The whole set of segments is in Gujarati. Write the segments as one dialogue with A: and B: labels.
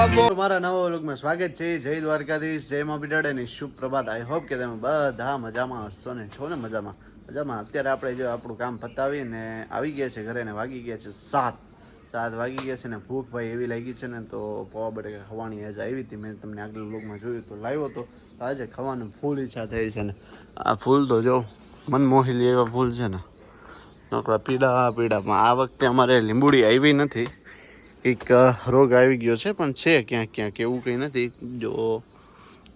A: મારા નવા વ્લોગમાં સ્વાગત છે. જય દ્વારકાધીશ, જય મા બિટાડે ને શુભ પ્રભાત આઈ હોપ કે તમે બધા મજામાં હસો ને છો ને મજામાં? મજામાં. અત્યારે આપણે જો આપણું કામ પતાવીને આવી ગયા છે ઘરે ને વાગી ગયા છે સાત. સાત વાગી ગયા છે ને ભૂખ ભાઈ એવી લાગી છે ને તો પવા બટેકા ખવાની આજે આવી હતી. મેં તમને આગળ વ્લોગમાં જોયું તો લાવ્યો તો. આજે ખાવાની ફૂલ ઈચ્છા થઈ છે ને. આ ફૂલ તો જો મન મોહી એવા ફૂલ છે ને. નોકરા પીડા પીડામાં આ વખતે અમારે લીંબુડી આવી નથી. એક રોગ આવી ગયો છે, પણ છે ક્યાંક ક્યાંક એવું કંઈ નથી. જો,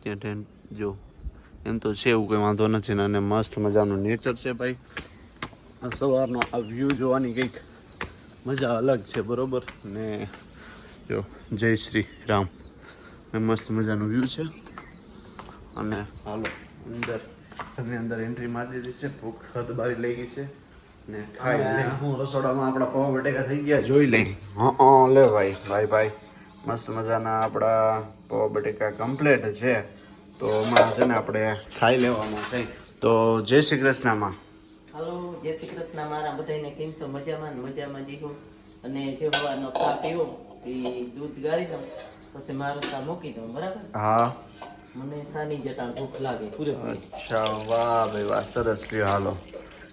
A: ત્યાં ત્યાં જો, એમ તો છે એવું કંઈ વાંધો નથી અને મસ્ત મજાનું નેચર છે ભાઈ. સવારનો આ વ્યૂ જોવાની કંઈક મજા અલગ છે, બરાબર? ને, જો, જય શ્રી રામ. ને મસ્ત મજાનું વ્યૂ છે. અને હાલો, અંદર, ઘરની અંદર એન્ટ્રી મારી દીધી છે, ભૂખ હદ બારી લઈ ગઈ છે. ને ખાઈ લઈ હું રસોડામાં આપણા પૌવા બટેકા થઈ ગયા જોઈ લઈ. હં લે ભાઈ ભાઈ ભાઈ. મસ્ત મજાના આપણા પૌવા બટેકા કમ્પ્લીટ છે. તો હમણાં છે ને આપણે ખાઈ લેવામાં થઈ તો જય શ્રી કૃષ્ણમાં.
B: હાલો જય શ્રી કૃષ્ણ. મારા બધાને કેમ છો? મજામાં મજામાં દીધું અને જે હવાનો પીવો એ દૂધ ગાળી દઉં પછી મારો ચા મૂકી દઉં બરાબર?
A: હા.
B: મને સાની જટા ભૂખ લાગે પૂરેપૂરી.
A: અચ્છા વાહ ભાઈ વાહ સરસ લ્યો હાલો.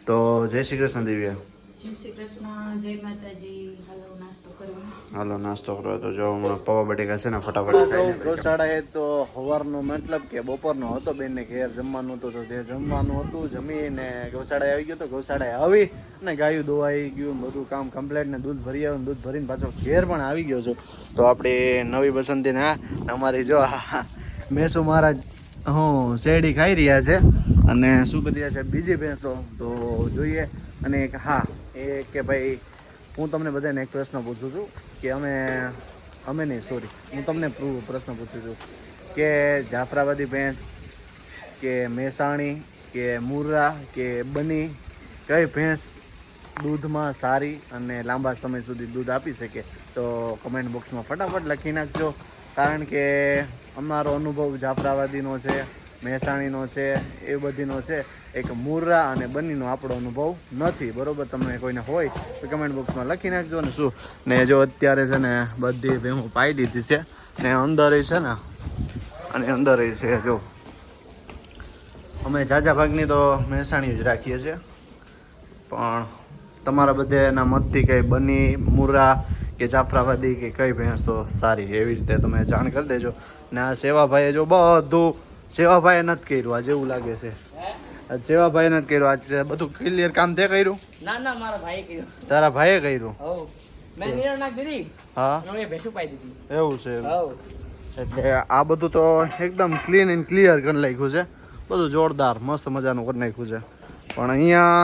A: તો જય શ્રી કૃષ્ણ દિવ્યા.
C: જય શ્રી કૃષ્ણ જય માતાજી. હાલો નાસ્તો કરવો
A: હાલો નાસ્તો કરો તો જો હમણાં પૌવા બટેકા છે ને ફટાફટ ગૌશાળાએ તો સવારનો મતલબ કે બપોરનો હતો બેનને ઘેર જમવાનું હતું તો તે જમવાનું હતું જમીને ગૌશાળાએ આવી ગયો તો ગૌશાળાએ આવી અને ગાયું દોવાઈ ગયું બધું કામ કમ્પ્લેટ ને દૂધ ભરી આવ્યું દૂધ ભરીને પાછો ઘેર પણ આવી ગયો છું. તો આપણી નવી બસંતી ને અમારી જો મેસુ મહારાજ હું શેરડી ખાઈ રહ્યા છે. અને શું કરી રહ્યા છે બીજી ભેંસો, તો જોઈએ. અને એક હા, એ કે ભાઈ, હું તમને બધાને એક પ્રશ્ન પૂછું છું કે અમે અમે નહીં સોરી હું તમને પ્રશ્ન પૂછું છું કે જાફરાબાદી ભેંસ કે મહેસાણી કે મુર્રા કે બની, કઈ ભેંસ દૂધમાં સારી અને લાંબા સમય સુધી દૂધ આપી શકે? તો કમેન્ટ બોક્સમાં ફટાફટ લખી નાખજો. કારણ કે અમારો અનુભવ જાફરાબાદીનો છે. મહેસાણીનો છે, એ બધીનો છે, એક મુર્રા અને બનીનો આપણો અનુભવ નથી, બરોબર? તમને કોઈને હોય તો કમેન્ટ બોક્સમાં લખી નાખજો ને શું? ને જો અત્યારે છે ને બધી ભેમો પાઈ દીધી છે, ને અંદર છે ને, અને અંદર છે, જો. અમે ઝાઝા ભાગની તો મહેસાણી જ રાખીએ છીએ, પણ તમારા બધે એના મતથી કંઈ બની મુરા કે જાફરાબાદી કે કઈ ભેંસો સારી, એવી રીતે તમે જાણ કરી દેજો. ને આ સેવાભાઈએ જો બધું સેવાભાઈએ નથી કર્યું. આ જેવું લાગે છે. સેવાભાઈ નથી કર્યું. આજે બધું ક્લિયર કામ તે કર્યું?
B: ના ના મારા ભાઈ કર્યું.
A: તારા ભાઈએ કર્યું?
B: મેં નિર્ણય દીધી
A: હા.
B: ભેંસું પાઈ દીધી.
A: એવું છે એટલે આ બધું તો એકદમ ક્લીન એન્ડ ક્લિયર કરી નાખ્યું છે. બધું જોરદાર મસ્ત મજાનું કરી નાખ્યું છે. પણ અહીંયા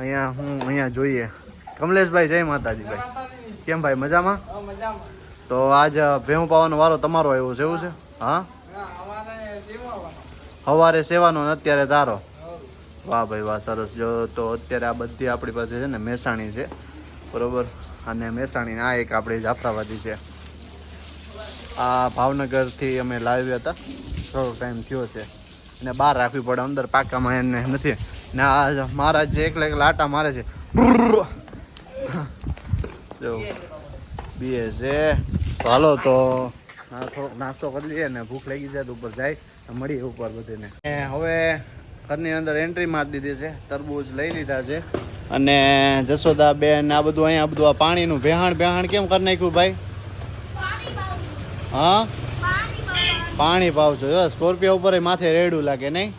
A: અહીંયા હું અહીંયા જોઈએ. કમલેશભાઈ જય માતાજી ભાઈ. કેમ ભાઈ મજામાં. તો આજ ભેહું પાવાનો વારો તમારો આવ્યો છે એવું છે? હા? સવારે સેવાનો ને અત્યારે તારો વાહ ભાઈ, વાહ, સરસ. જો તો અત્યારે આ બધી આપણી પાસે છે ને મહેસાણી છે. બરોબર? અને મહેસાણી આ એક આપણી જાફરાબાદી છે. આ ભાવનગરથી અમે લાવ્યા હતા. થોડો ટાઈમ થયો છે. અને બહાર રાખવી પડે, અંદર પાકામાં એને નથી. ને આ મારા જે એકલા એકલા આટા મારે છે. જો. બીએ છે હાલો, તો થોડોક નાસ્તો કરી લઈએ ને ભૂખ લાગી જાય ઉપર જાય મળીએ ઉપર બધીને. હવે ઘરની અંદર એન્ટ્રી મારી દીધી છે, તરબૂચ લઈ લીધા છે. અને જશોદા બેન, આ બધું અહીંયા બધું આ પાણીનું ભેહાણ ભેહાણ કેમ કરી નાખ્યું ભાઈ? હા? પાણી પાવ જો, સ્કોર્પિયો ઉપર માથે રેડું લાગે નહીં?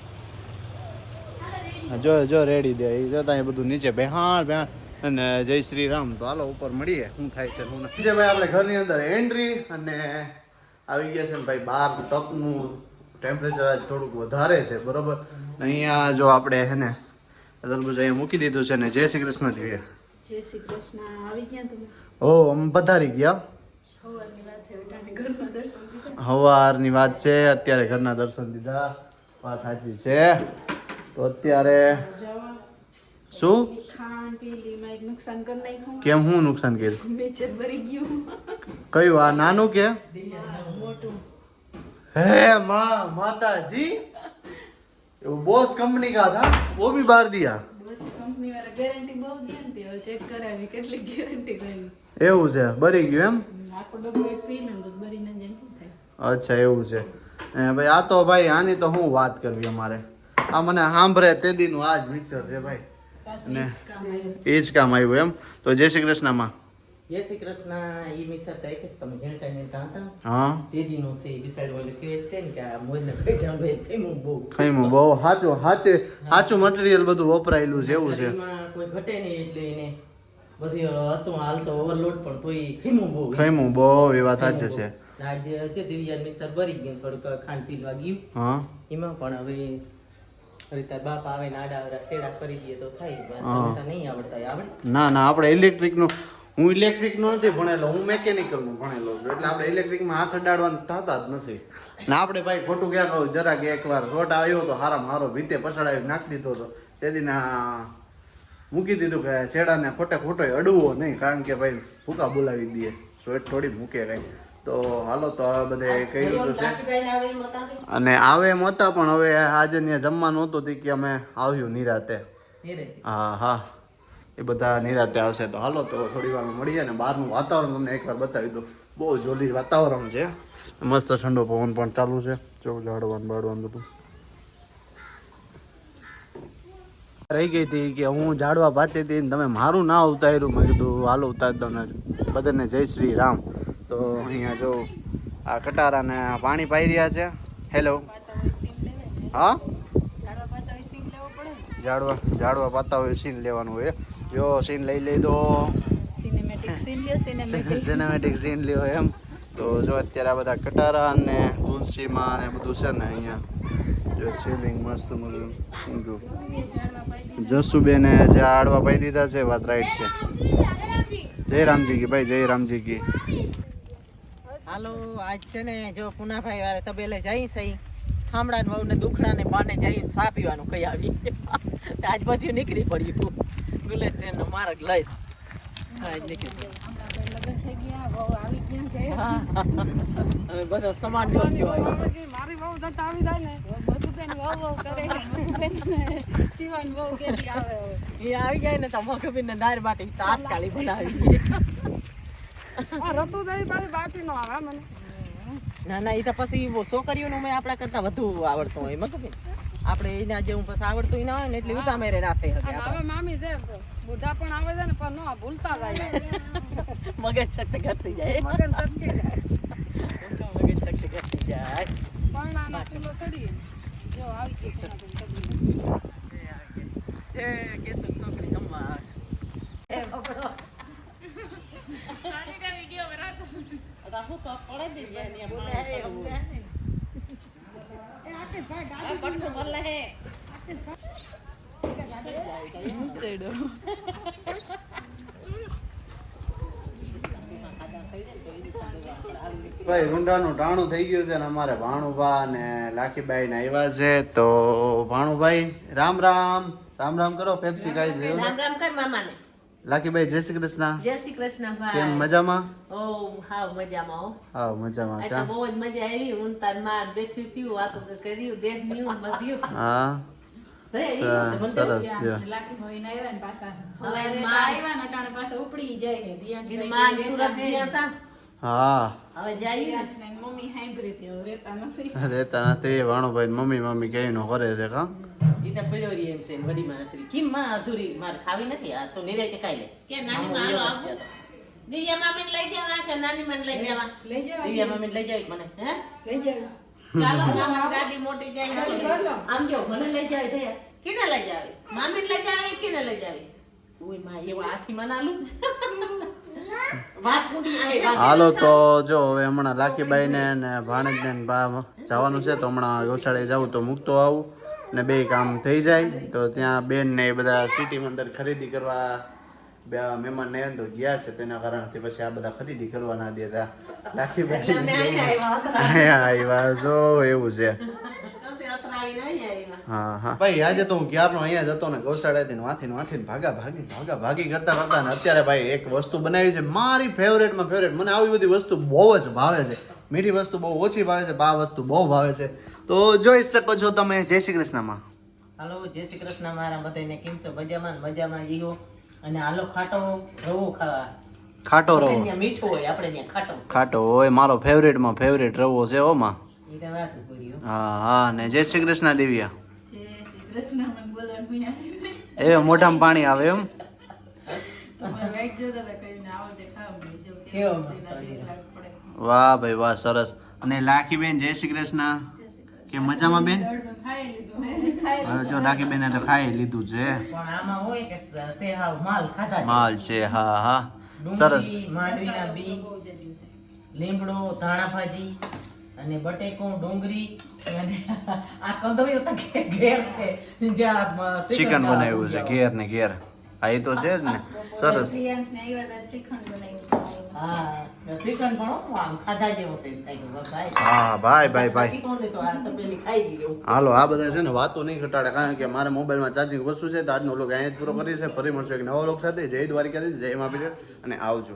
A: જો જો, રેડી દે એ જોતા અહીં બધું નીચે બેહાણ બેહાણ. અને જય શ્રી રામ, તો હાલો, ઉપર મળીએ. શું થાય છે આપણે ઘરની અંદર એન્ટ્રી અને આવી ગયા છે ને ભાઈ બાર તપનું ટેમ્પરેચર આજ થોડુંક વધારે છે બરોબર? અહીંયા જો આપણે છે ને તરબૂચ અહીંયા મૂકી દીધું છે ને જય શ્રી કૃષ્ણ દિવ્ય.
C: જય શ્રી કૃષ્ણ. આવી ગયા તમે?
A: ઓ અમે પધારી ગયા.
C: સવારની વાત છે
A: અત્યારે ઘરના દર્શન દીધા. વાત સાચી છે. તો અત્યારે શું? કેમ હું નુકસાન કર્યું?
C: બેચર ભરી
A: કયું? આ નાનું કે? હે, મા, માતાજી. બોસ કંપની કા થા? વો ભી બાર દિયા.
C: બોસ કંપની વાળા ગેરંટી બહુ દિયા ને તે ચેક કરાવી કેટલી ગેરંટી રહી
A: એવું છે, બરી ગયું એમ?
C: આખો ડબ્બો એક પીને તો બરીને જેમ થાય
A: અચ્છા, એવું છે. એ ભાઈ, આ તો ભાઈ, આની તો હું વાત કરવી અમારે. આ મને સાંભળે, તે દીનું આ જ મિક્સર છે, ભાઈ. ને એ જ કામ આવ્યું. એમ? તો જય શ્રી કૃષ્ણમાં.
B: જય શ્રી કૃષ્ણ. એ મિસર તો એક જ તમે ઝીણકા ઝીણકા હતા
A: હા.
B: તે દીનું છે બિસાઈડ ઓલે કહે છે ને કે આ મોજને કઈ જાણ ભાઈ કઈ હું બહુ.
A: ખઈમું બહુ સાચું સાચે સાચું મટીરિયલ બધું વપરાયેલું છે એવું છે.
B: કોઈ ઘટે નહીં એટલે એને બધી હતું હાલતો ઓવરલોડ પણ તોય ખીમું બહુ.
A: ખઈમું બહુ એ વાત સાચી છે.
B: આજે છે દિવ્યાન મિસર ભરી ગયું થોડુંક ખાંડ પીલવા ગયું.
A: હા.
B: એમાં પણ હવે બાપ આવે ને આડા કરી દે તો થાય નહીં આવડતા. આવડે?
A: ના ના આપણે ઇલેક્ટ્રિકનું હું ઇલેક્ટ્રિક નો નથી ભણેલો હું મેકેનિકલનું ભણેલો છું એટલે આપણે ઇલેક્ટ્રિકમાં હાથ અડાડવાનું થતા જ નથી. ને આપણે ભાઈ ખોટું ક્યાં કહું એક એકવાર શોટ આવ્યો તો હારા મારો ભીતે પછડાવી નાખી દીધો હતો. તેથી ના મૂકી દીધું કે શેડાને ખોટે ખોટો અડવો નહીં કારણ કે ભાઈ ભૂકા બોલાવી દઈએ. શોટ થોડી મૂકે કઈ. તો હાલો તો હવે બધે કર્યું તો છે? અને આવે એમ હતા પણ હવે આજે ત્યાં જમવાનું હતું કે અમે આવ્યું નિરાતે. હા હા. એ બધા નિરાતે આવશે. તો હાલો તો થોડી વાર મળીએ ને બહારનું વાતાવરણ તમને એકવાર બતાવી દઉં. બહુ જોલી વાતાવરણ છે. મસ્ત ઠંડો પવન પણ ચાલુ છે. જો ઝાડવાનું બાળવાનું બધું. રહી ગઈ હતી કે હું ઝાડવા ભાતી હતી તમે મારું ના ઉતાર્યું. મેં કીધું હાલો ઉતાર દો ને. બધાને જય શ્રી રામ. તો અહીંયા જો આ કટારાને પાણી પાઈ રહ્યા છે. હેલો હા?
C: ઝાડવા
A: ઝાડવા પાતા હોય સીન લેવાનું હોય જો સીન લઈ લઈ દો.
C: સિનેમેટિક સીન લ્યો
A: એમ. તો જો અત્યારે આ બધા કટારા અને તુલસીમાં ને બધું છે ને અહીંયા. જો સીલિંગ મસ્ત મસ્ત જો.
C: જે આડવા
A: જસુબેને પાઈ દીધા છે વાત રાઈટ છે. જય રામજી કી ભાઈ જય રામજી કી
B: હાલો, આજ છે ને જો પુનાભાઈ વારે તબેલે જઈ સહી થામડા બહુ ને દુખડા ને બાને જઈ સા પીવાનું કઈ આવી. આજ બધું નીકળી પડ્યું. બુલેટ ટ્રેન નો માર્ગ લઈ. આજ નીકળી બધો સમાન
C: મારી આવી જાય ને
B: તો મગબીન ને દાળ બાટી તાત્કાલિક બનાવી. ના ના એ તો પછી છોકરીઓનું મેં આપણા કરતા વધુ આવડતું હોય મગબીન આપણે એના જેવું પછી આવડતું ના હોય ને એટલે ઉતામેરે રાતે હવે.
D: મામી છે બુઢા પણ આવે છે ને પણ ન ભૂલતા જાય.
B: મગજ શક્તિ કરતી જાય.
D: મગજ શક્તિ જાય.
B: મગજ શક્તિ કરતી જાય.
D: પરણાના ફૂલો સડી જો આવી ગઈ પુનાભાઈ તબેલે.
B: જે કેસર છોકરી જમવા આવે રાખું તો પડે જ ને યાર, યાર, માણસ કરવું. આ પટકું ભરલે હે.
A: ભાઈ, રૂંઢાનું ટાણું થઈ ગયું છે ને અમારે ભાણુભા અને લાખીબાઈ આવ્યા છે, તો ભાણુભાઈ, રામ રામ. રામ રામ કરો પેપ્સી ખાઈ છે?
B: રામ રામ કર મામાને.
A: લાખીબાઈ જય શ્રી કૃષ્ણ.
B: જય શ્રી કૃષ્ણ
A: કેમ મજામાં?
B: ઓ હા મજામાં હો.
A: હા મજામાં કા
B: બહુ જ મજા આવી. હું તારમાં બેઠી હતી વાતો કરી બધ્યું
A: હા
B: હે,
C: આવ્યા ને ભાઈ હે.
B: ગયા હતા.
A: હા.
B: હવે
C: મમ્મી સાંભળી રહેતા નથી.
A: રહેતા નથી મમ્મી મમ્મી કહીને કરે છે કા
B: પડ્યો એમ છે વડી માં નથી કેમ માં અધૂરી? મારે ખાવી નથી? આ તો નિરાયતે ખાઈ લે?
E: કે નાની દિવ્યા મામીને લઈ જવા કે નાની મને લઈ જવા
C: લઈ જવા
B: દિવ્યા મામીને લઈ જાય મને.
E: હે?
C: લઈ જવા
E: ચાલો મામા ગાડી મોટી જાય.
B: આમ જો મને લઈ જાય થયા
E: કેને લઈ જાવી? મામીને લઈ જાવી કેને લઈ જાવી?
B: ઓયમાં એવા હાથી માં નાલું વાત કુંડી આય વાત
A: હાલો તો જો હવે હમણાં લાખીબાઈ ને ને ભાણેજને ને જવાનું છે તો હમણાં ગૌશાળે જાઉં તો મૂકતો આવું ને બે કામ થઈ જાય. તો ત્યાં બેન ને એ બધા સિટીમાં અંદર ખરીદી કરવા બે મહેમાન ને અંદર ગયા છે તેના કારણથી પછી આ બધા ખરીદી કરવા ના દેતા લાખીબાઈ
B: આવ્યા
A: જો એવું છે.
E: અહીંયા
A: હા હા. ભાઈ આજે તો હું ક્યારનો અહીંયા જતો ને ગૌશાળાથી ને વાંથી વાંથી ભાગા ભાગી ભાગા ભાગી કરતા કરતા ને અત્યારે ભાઈ એક વસ્તુ બનાવી છે. મારી ફેવરેટમાં ફેવરેટ મને આવી બધી વસ્તુ બહુ જ ભાવે છે. મીઠી વસ્તુ બહુ ઓછી ભાવે છે આ વસ્તુ બહુ ભાવે છે. તો જોઈ શકો છો તમે જય શ્રી કૃષ્ણમાં.
B: હાલો જય શ્રી કૃષ્ણ મારા બધાને કેમ છો? મજામાં મજામાં જીવો. અને હાલો ખાટો રવો ખાવા.
A: ખાટો રવો.
B: ત્યાં મીઠો હોય આપણે ત્યાં ખાટો
A: ખાટો હોય મારો ફેવરેટમાં ફેવરેટ રવો છે ઓમાં.
B: ઈ તો વાત કર્યું
A: હા હા ને જય શ્રી કૃષ્ણ દિવ્યા. એ મોઢામાં પાણી આવે એમ? વાહ ભાઈ વાહ સરસ. અને લાખી બેન જય શ્રી કૃષ્ણ. કે મજામાં બેન? જો લાખી બેન તો ખાઈ લીધું છે.
B: પણ આમાં હોય કે સ- સેહાવ માલ ખાધા જેવો.
A: માલ છે હા હા. સરસ.
B: લીમડો ધાણા ભાજી. અને બટેકો ડુંગળી અને આ કંદોયો તો ઘેર છે. જે આ
A: ચિકન બનાવ્યું છે ઘેર ને ઘેર. હા એ તો છે જ ને સરસ.
B: હા શ્રીખંડ પણ આમ ખાધા જેવો છે એમ થાય કે ભાઈ.
A: હા ભાઈ ભાઈ ભાઈ.
B: તીખું તો આ તો પેલી ખાઈ ગઈ
A: હાલો આ બધા છે ને વાતો નહીં ઘટાડે કારણ કે મારે મોબાઈલમાં ચાર્જિંગ વસ્તુ છે તો આજનો લોક અહીંયા જ પૂરો કરી છે ફરી મળશે એક નવો લોક સાથે. જય દ્વારકાધીશ જય મા પીરિયડ અને આવજો.